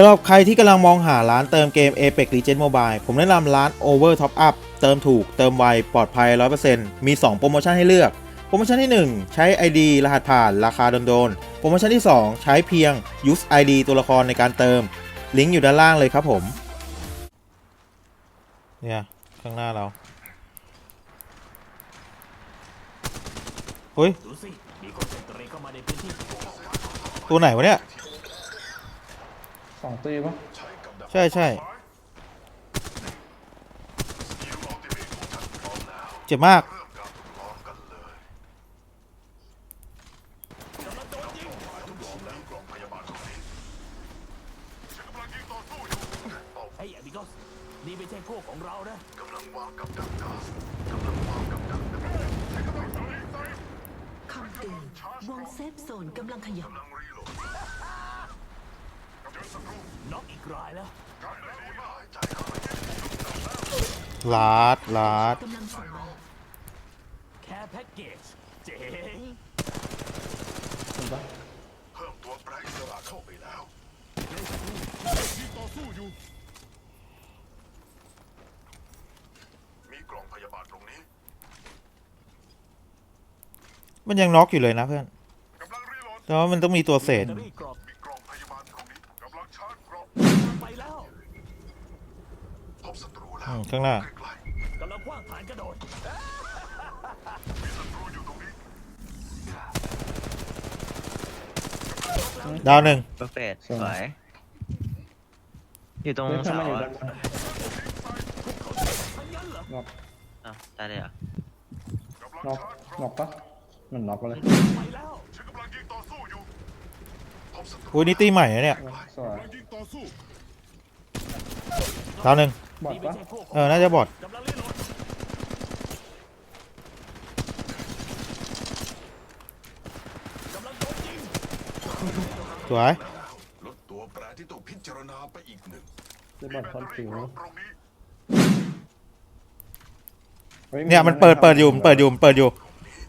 สำหรับใครที่กำลังมองหาร้านเติมเกม Apex Legends Mobile ผมแนะนำร้าน Over Top Up เติมถูก เติมไว ปลอดภัย 100%มี 2 โปรโมชั่นให้เลือก โปรโมชั่นที่ 1 ใช้ ID รหัสผ่านราคาโดนๆ โปรโมชั่นที่ 2 ใช้เพียง Use ID ตัวละครในการเติม ลิงก์อยู่ด้านล่างเลยครับผม เนี่ย ข้างหน้าเราเฮ้ย ตัวไหนวะเนี่ย องตีปะใช่ใช่เจ็บมากไอ้อบิกอสนี่ไม่ใช่พวกของเรานะคำเตือนวงเซฟโซนกำลังขยับ น็อกอีก รายแล้วลาดลาดกำลังส่งมาแค่แพ็กเกจเจ๋งเห็นปะเพิ่มตัวแปรอิสระเข้าไปแล้วยิงต่อสู้อยู่ มีกล่องพยาบาลตรงนี้มันยังน็อกอยู่เลยนะเพื่อนกำลังรีโหลดแต่ว่ามันต้องมีตัวเศษ แบตเตอรี่กรอบ มีกล่องพยาบาลตรงนี้กำลังชาร์จเกราะ ไปแล้ว พบศัตรูแล้ อื ว ม ข้างหน้าใกล้กำลังคว้างฐานกระโดดๆมีศัตรูอยู่ตรงนี้ดาวหนึ่งเปอร์เฟกต์สวยอยู่ตรงเฮ้ยทำเสาไมอยู่อะด้านบนทั้งนั้นเหรอน็อกอ้าวตายเลยเหรอะกำลังน็อกชาร์จเกน็ราะอกปะมันน็อกไปเลยไปแล้วฉันกำลังยิงต่อสู้อยู่พบศัตรูอุ้ยนี่ตีใหม่นะเนี่ยสวยกำลังยิงต่อสู้ดาวหนึ่ง บอดนี่ไม่ปะใช่พวกขงเออ น่าจะบอดกำลังรีโหลดกำลังโดนยิงสวย ลดตัวแปรที่ต้องพิจารณาไปอีกหนึ่งจะบอดคอนฟิวตรงนี้ฮ้เนี่ยมันเปิดเปิดอยู่มันเปิดอยู่มันเปิดอยู่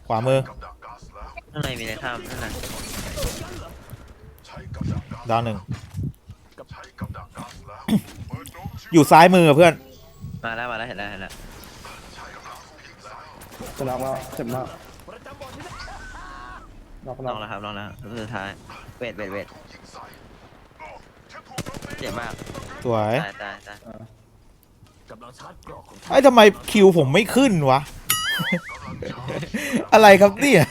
ขวามือ กับดักก๊าซแล้วข้างในมีในถ้ำนั่นน่ะใช้กับดักก๊าซดาวหนึ่ง ใช้กับดักก๊าซแล้วเปิดโดมชิว อยู่ซ้ายมือเพื่อน มาแล้วมาแล้วเห็นแล้วเห็นแล้วใช้กับดักพิงซ้ายจะน็อกแล้วเจ็บมากประจำบอร์ดที่นั่นน็อกลน็ออกงแล้วครับลองแล้วรูปสุดท้ายเวทเวทเวทยิงใส่โอ้ฉันถูกโจมตีเจ็บมากสวยตายตายตายกำลังชาร์จกรอกของฉันไอ้ยทำไมคิวผมไม่ขึ้นวะ อะไรครับเนี่ย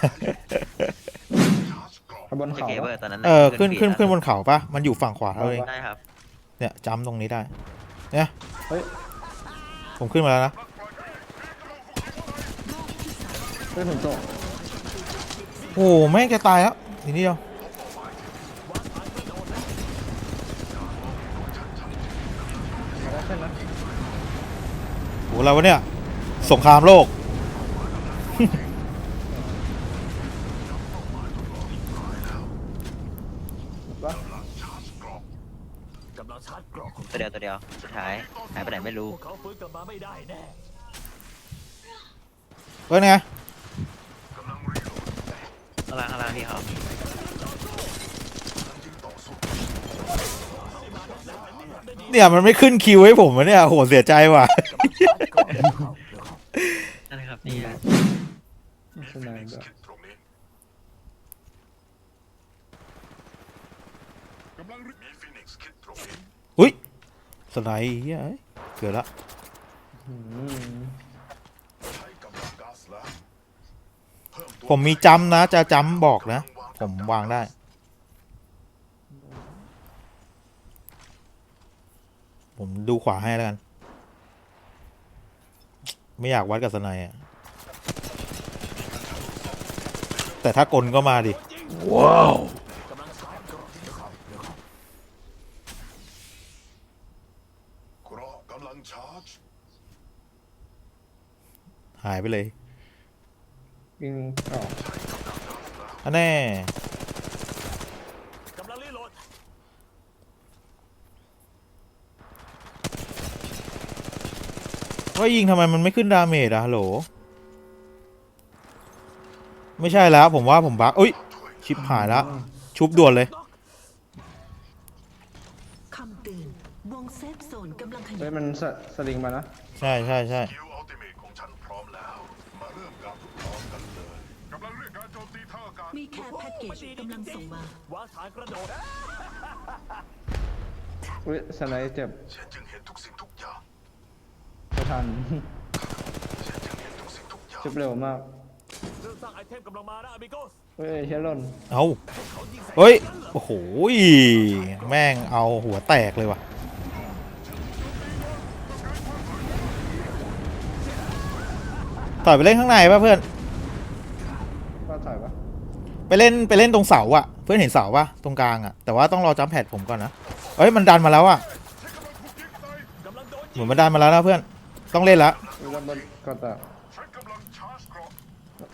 ข้างบนสเขาเกเบอปะร์ตอนนั้นเออขึ้นขึ้นขึ้นบบนเขาปะมันอยู่ฝั่งขวาเราเอง ได้ครับ เนี่ยจำตรงนี้ได้ เนี่ยเฮ้ย ผมขึ้นมาแล้วนะเฮ้ยผมตกโอ้โหแม่งจะตายแล้วทีนี้เดียวมาได้ขึ้นนะโหอะไรวะเนี่ยสงครามโลก ปะ กำลังชาร์จกรอกของ ตัวเดียวตัวเดียวสุดท้ายหายไปไหนไม่รู้ พวกเขาฟื้นกลับมาไม่ได้แน่เพื่อนไงข้างล่างข้างล่างพี่เขาเนี่ยมันไม่ขึ้นคิวให้ผมวะเนี่ยโหเสียใจว่ะ นั่นเลยครับนี่ข้างในด้วยคิดตรงนี้กำลังรีมีฟินิกซ์คิดตรงนี้อุ้ย สไนด์เหี้ยเอ้ยเกือบละอืมใช้กับดักก๊าซแล้วเพิ่มตัวผมมีจำนะ จะจำบอกนะ ผมวางได้ผมดูขวาให้แล้วกัน ไม่อยากวัดกับสไนด์อะแต่ถ้ากลก็มาดิกำลังชาร์จกรอก เกราะกำ ลังชาร์จหายไปเลยยิงอ๋ออันแน่กำลังรีโหลดว่ายิงทำไมมันไม่ขึ้นดาเมจอะฮัลโหล ไม่ใช่แล้วผมว่าผมบักอุ้ย ชิปหายแล้วชุบด่วนเลยคำ ยัเฮ้ยบมันสสลิงมานะใช่ใช่ใช่คิวอัลติเมทของฉันพร้อมแล้ว มาเริ่มการทดลองกันเลยกำลังเรียกการโจมตีทางอากาศมีแคร์แพ็กเกจกำลังส่งมาวางฐานกระโดดอุ้ยสไนด์เจ็บฉันจึงเห็นทุกสิ่งทุกอย่างไม่ทันฉันจึงเห็นทุกสิ่งทุกอย่างเจ็บเร็วมากเรื่องสร้างไอเทมกำลังมานะอ m มิโกสเฮ้ยเฮียหล่นเอาเฮ้ยโอ้โหยแม่งเอาหัวแตกเลยว่ะ อยไปเล่นข้างในป่ะเพื่อนก็ถอยปะไปเล่นไปเล่นตรงเสาอะเพื่อนเห็นเสาป่ะตรงกลางอะแต่ว่าต้องรอจัมแพดผมก่อนนะเอ้ยมันดันมาแล้วอะกำลังโดนเหมือนมันดันมาแล้วนะเพื่อนต้องเล่นละมีด้านบนก็แต่ฉันกำลังชาร์จเกราะ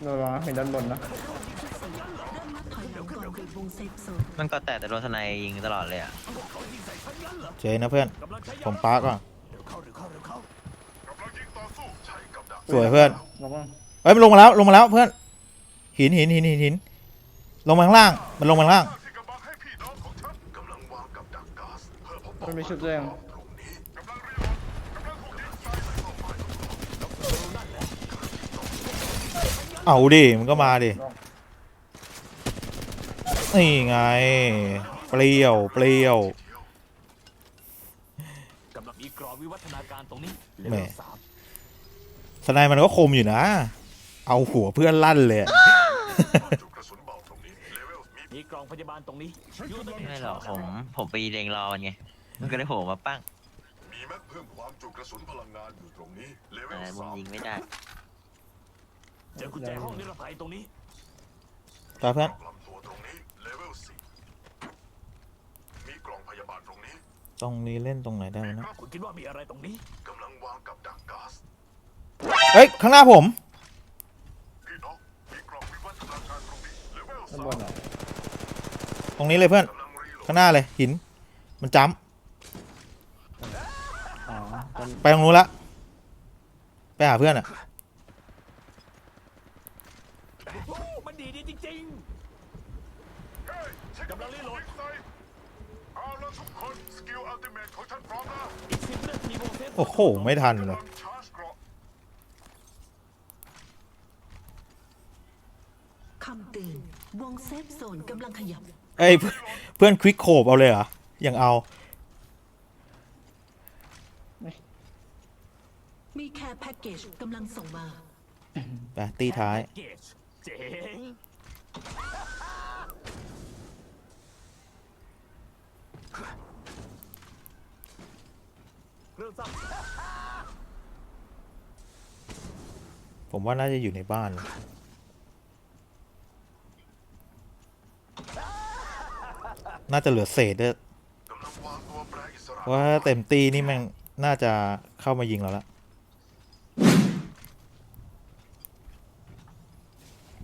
ระวังนะเห็นด้านบนนะเริ่มนับถอยหลังก่อนบีบวงเซฟโซนมันก็แต่แต่โดนสไนยิงตลอดเลยอะเจนะเพื่อนกำลังใช้ยาผมปาร์กก่อน เสวยเพื่อนระวังเอ้ยมันลงมาแล้วลงมาแล้วเพื่อนหินหินหินหินหินลงมาข้างล่าง มันลงมาข้างล่างที่กำบังให้พี่น้องของฉันกำลังวางกับดักก๊าซเพื่อพบมันมีชุดแดงตรงนี้กำลังรีโหลดกำลังถูกยิงใส่ใส่เข้าไปเอาดิมันก็มาดินี่ไง เปรี้ยว เปรี้ยวกำลังมีกรอบวิวัฒนาการตรงนี้เลแหม่เวลสาม สไนมันก็คมอยู่นะ เอาหัวเพื่อนลั่นเลยอะจุดกระสุนเบาตรงนี้เลเวลมีมีกล่องพยาบาลตรงนี้อยู่ตรงไม่หรอกผมผมไปเล็งรอมันไงมันก็ได้โผล่มาปั้งมีแม็กเพิ่มความจุกระสุนพลังงานอยู่ตรงนี้เลเวแต่ลมุมสามยิงไม่ได้เจอกุญแจห้องนิรภัยตรงนี้ตาเพื่อนกล่องลำตัวตรงนี้เลเวลสี่มีกล่องพยาบาลตรงนี้ตรงนี้เล่นตรงไหนได้วะเนะคุณคิดว่ามีอะไรตรงนี้กำลังวางกับดักก๊าซ เฮ้ย ข้างหน้าผมพี่น้องมีกล่องวิวัฒนาการตรงนี้เลเวลด้านสาบมนอะตรงนี้เลยเพื่อนกำลังรีโหลดข้างหน้าเลยหิน มันจ้อ๋อด้านำไปตรงนู้นละ ไปหาเพื่อนอะโอ้มันดีดีจริงเฮ้ยฉันกำลังรีโหลดใส่เอาละทุกคน สกิลอัลติเมทของฉันพร้อมแล้วๆอีกสิบนาทีวงเซฟโอ้โห ไม่ทันเลย กำลังชาร์จเกราะ คำเตือนวงเซฟโซนกำลังขยับ เอ้ยเพื่อนเพื่อนควิกโคบเอาเลยเหรอยังเอา มีแคร์แพ็กเกจกำลังส่งมา ไปตีท้าย เกจเจ๋งเรื่องสร้างผมว่าน่าจะอยู่ในบ้าน น่าจะเหลือเศษด้วยกำลังวางตัวแปรอิสระว่าเต็มตีนี่แม่งน่าจะเข้ามายิงเราละ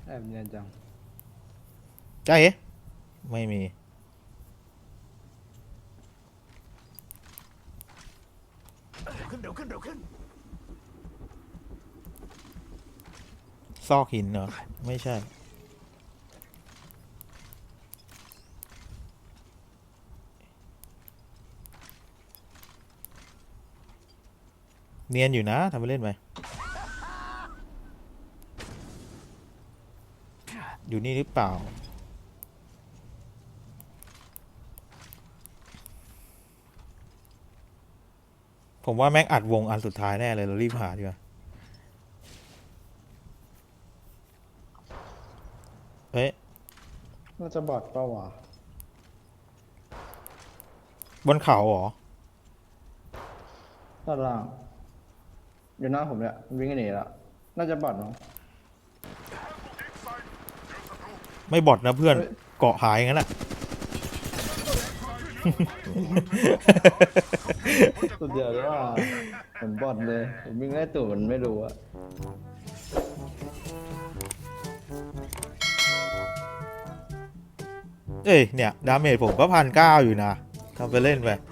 แอบเนียนจังใช่เอ๊ะไม่มีขึ้นเร็วขึ้นเร็วขึ้นซอกหินเหรอ ไม่ใช่ เนียนอยู่นะทำไปเล่นไปอยู่นี่หรือเปล่า ผมว่าแม่งอัดวงอันสุดท้ายแน่เลยเรารีบหาดีกว่าเฮ้ยน่าจะบอดเปล่าวะบนเขาเหรอด้านล่าง อยู่หน้าผมเนี่ยวิ่งหนีละน่าจะบอดมั้งไม่บอดนะเพื่อนเฮ้ยเกาะหายงั้นแหละ สุดเดียวเลยว่าเหมือนบอดเลยผมวิ่งไล่ตู่มันไม่รู้อะเอ้ยเนี่ย ดาเมจผมก็พันเก้าอยู่นะทำไปเล่นไปพร้อ